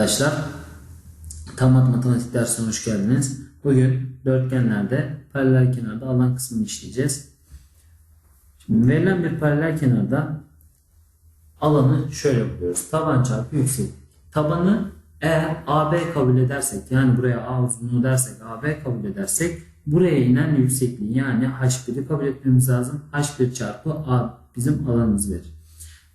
Arkadaşlar tam matematik dersine hoş geldiniz. Bugün dörtgenlerde paralel kenarda alan kısmını işleyeceğiz. Şimdi verilen bir paralel kenarda alanı şöyle buluyoruz. Taban çarpı yükseklik. Tabanı eğer AB kabul edersek yani buraya A uzunluğu dersek AB kabul edersek buraya inen yüksekliği yani H1'i kabul etmemiz lazım. H1 çarpı A bizim alanımız verir.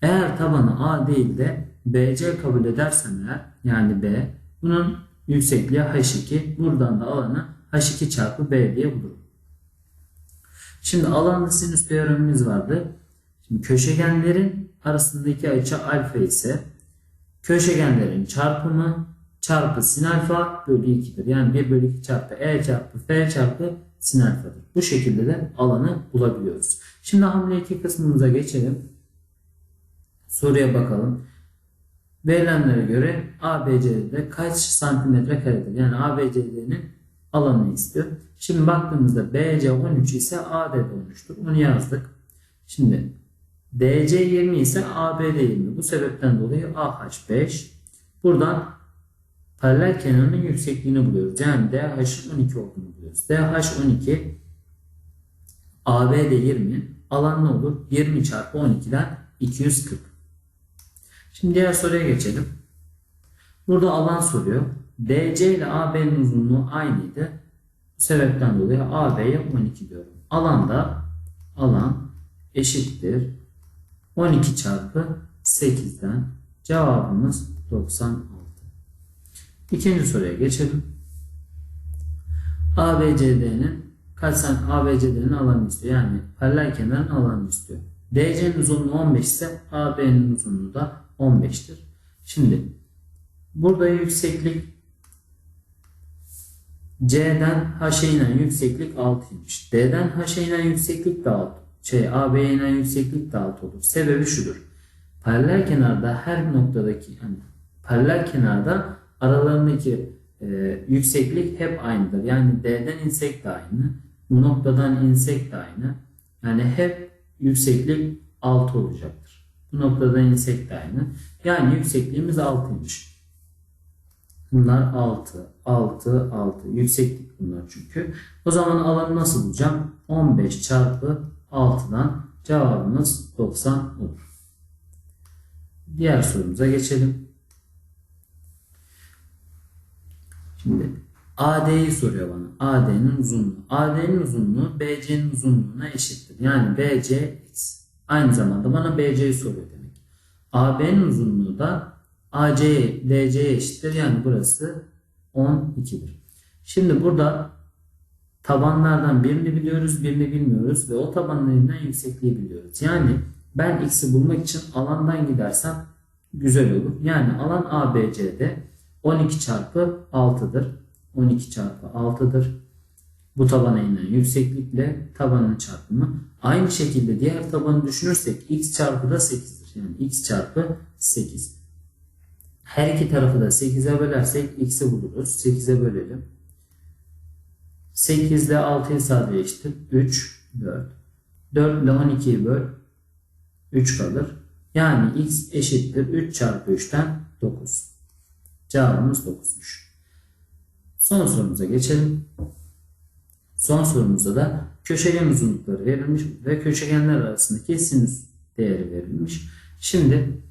Eğer tabanı A değil de BC kabul edersem eğer yani B bunun yüksekliği H2 buradan da alanı H2 çarpı B diye bulurum. Şimdi alanlı sinüs teoremimiz vardı. Şimdi köşegenlerin arasındaki açı alfa ise köşegenlerin çarpımı çarpı sin alfa bölü 2'dir. Yani 1 bölü 2 çarpı E çarpı F çarpı sin alfadır. Bu şekilde de alanı bulabiliyoruz. Şimdi hamle 2 kısmımıza geçelim. Soruya bakalım. Verilenlere göre ABC'de kaç santimetre karedir? Yani ABC'nin alanını istiyor. Şimdi baktığımızda BC 13 ise AD 13'tür. Onu yazdık. Şimdi DC 20 ise ABD 20. Bu sebepten dolayı AH 5. Buradan paralel kenarının yüksekliğini buluyoruz. Yani DH'ın 12 olduğunu buluyoruz. DH 12 ABD 20 alan ne olur? 20 çarpı 12'den 240. Şimdi diğer soruya geçelim. Burada alan soruyor. DC ile AB'nin uzunluğu aynıydı. Bu sebepten dolayı AB'ye 12 diyorum. Alanda alan eşittir 12 çarpı 8'den cevabımız 96. İkinci soruya geçelim. ABCD'nin kaç ABCD'nin alanını istiyor. Yani paralel kenarın alanını istiyor. DC'nin uzunluğu 15 ise AB'nin uzunluğu da 15'tir. Şimdi burada yükseklik C'den H'e inen yükseklik 6'ymış. D'den H'e inen yükseklik de 6. Şey AB'ye inen yükseklik de 6 olur. Sebebi şudur. Paralel kenarda her noktadaki yani paralel kenarda aralarındaki e, yükseklik hep aynıdır. Yani D'den insek de aynı. Bu noktadan insek de aynı. Yani hep yükseklik 6 olacaktır. Bu noktada insek aynı. Yani yüksekliğimiz 6'ymış. Bunlar 6, 6, 6. Yükseklik bunlar çünkü. O zaman alanı nasıl bulacağım? 15 çarpı 6'dan cevabımız 90 olur. Diğer sorumuza geçelim. Şimdi AD'yi soruyor bana. AD'nin uzunluğu. AD'nin uzunluğu BC'nin uzunluğuna eşittir. Yani BC x. Aynı zamanda bana BC'yi soruyor demek. AB'nin uzunluğu da AC, DC'ye eşittir. Yani burası 12'dir. Şimdi burada tabanlardan birini biliyoruz, birini bilmiyoruz ve o tabanlarından yüksekliği biliyoruz. Yani ben x'i bulmak için alandan gidersem güzel olur. Yani alan ABC'de 12 çarpı 6'dır. 12 çarpı 6'dır. Bu tabana inen yükseklikle tabanın çarpımı. Aynı şekilde diğer tabanı düşünürsek x çarpı da 8'dir. Yani x çarpı 8. Her iki tarafı da 8'e bölersek x'i buluruz. 8'e bölelim. 8 ile 6'yı sadeleştir. 3, 4. 4 ile 12'yi böl. 3 kalır. Yani x eşittir 3 çarpı 3'ten 9. Cevabımız 9'muş. Son sorumuza geçelim. Son sorumuzda da köşegen uzunlukları verilmiş ve köşegenler arasındaki sinüs değeri verilmiş. Şimdi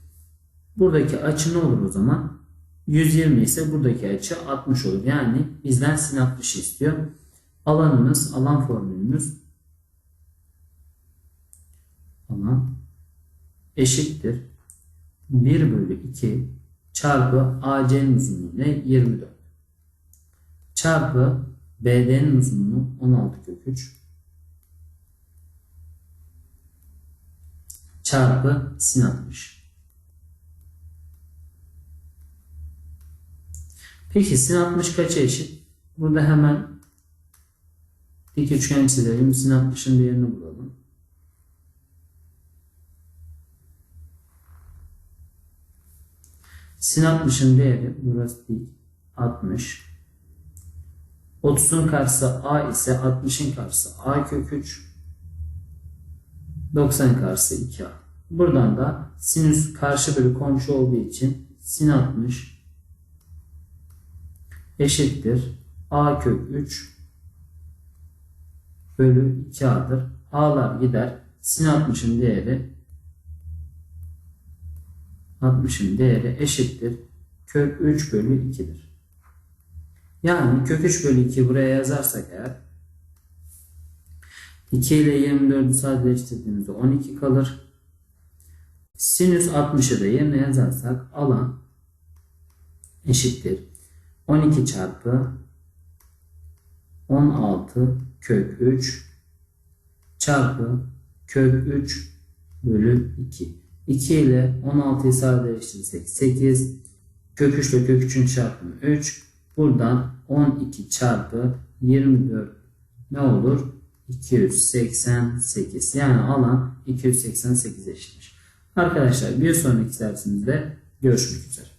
buradaki açı ne olur o zaman? 120 ise buradaki açı 60 olur. Yani bizden sin 60 istiyor. Alanımız, alan formülümüz alan eşittir. 1 bölü 2 çarpı AC'nin uzunluğu ne? 24. Çarpı BD'nin uzunluğu 16 kök 3 çarpı sin 60. Peki sin 60 kaça eşit? Burada hemen dik üçgen çizelim. Sin 60'ın değerini bulalım. Sin 60'ın değeri burası dik 60 30'un karşısı a ise 60'ın karşısı a kök 3. 90 karşısı 2a. Buradan da sinüs karşı bölü komşu olduğu için sin 60 eşittir a kök 3 bölü 2a'dır. A'lar gider. Sin 60'ın değeri 60'ın değeri eşittir. Kök 3 bölü 2'dir. Yani kök 3 bölü 2 buraya yazarsak eğer 2 ile 24'ü sadeleştirdiğimizde 12 kalır. Sinüs 60'ı da yerine yazarsak alan eşittir. 12 çarpı 16 kök 3 çarpı kök 3 bölü 2. 2 ile 16'yı sadeleştirirsek 8. Kök 3 ile kök 3'ün çarpımı 3. Buradan 12 çarpı 24 ne olur? 288. Yani alan 288 eşitmiş. Arkadaşlar bir sonraki dersimizde görüşmek üzere.